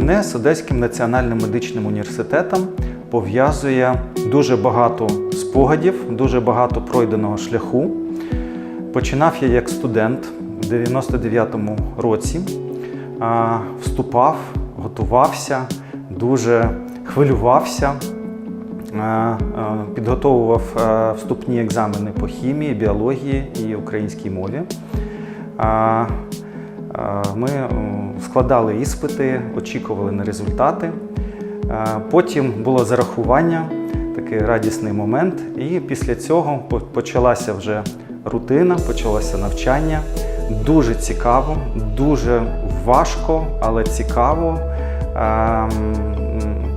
Мене з Одеським національним медичним університетом пов'язує дуже багато спогадів, дуже багато пройденого шляху. Починав я як студент у 99-му році, вступав, готувався, дуже хвилювався, підготовував вступні екзамени по хімії, біології і українській мові. А, Ми складали іспити, очікували на результати. Потім було зарахування, такий радісний момент. І після цього почалася вже рутина, почалося навчання. Дуже цікаво, дуже важко, але цікаво.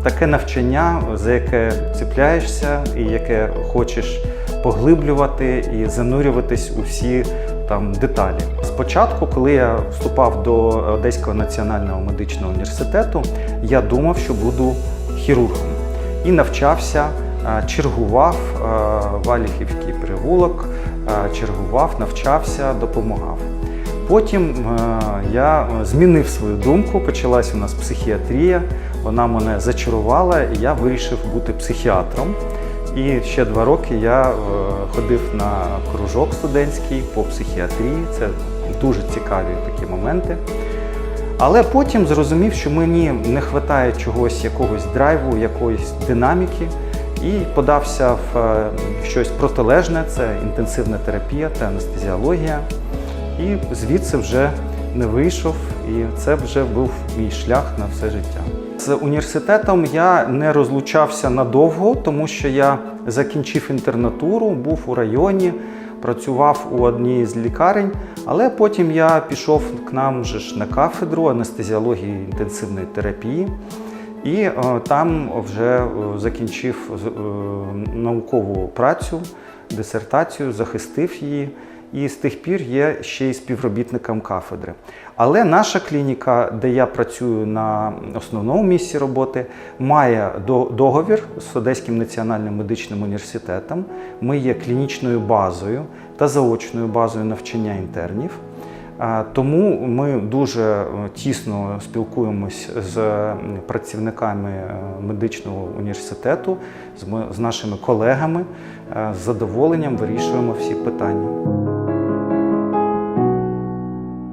Таке навчання, за яке цепляєшся і яке хочеш поглиблювати і занурюватись у всі там деталі. Спочатку, коли я вступав до Одеського національного медичного університету, я думав, що буду хірургом і навчався, е, чергував е, Валіхівський перевулок, е, чергував, навчався, допомагав. Потім я змінив свою думку, почалась у нас психіатрія, вона мене зачарувала, і я вирішив бути психіатром. І ще два роки я ходив на кружок студентський по психіатрії. Це дуже цікаві такі моменти. Але потім зрозумів, що мені не вистачає чогось, якогось драйву, якоїсь динаміки, і подався в е, щось протилежне це інтенсивна терапія та анестезіологія. І звідси вже не вийшов, і це вже був мій шлях на все життя. З університетом я не розлучався надовго, тому що я закінчив інтернатуру, був у районі, працював у одній з лікарень, але потім я пішов к нам вже ж на кафедру анестезіології інтенсивної терапії. І е, там вже е, закінчив е, наукову працю, дисертацію, захистив її. І з тих пір є ще й співробітником кафедри. Але наша клініка, де я працюю на основному місці роботи, має договір з Одеським національним медичним університетом. Ми є клінічною базою та заочною базою навчання інтернів. Тому ми дуже е, тісно спілкуємось з працівниками е, медичного університету, з нашими колегами. Е, З задоволенням вирішуємо всі питання.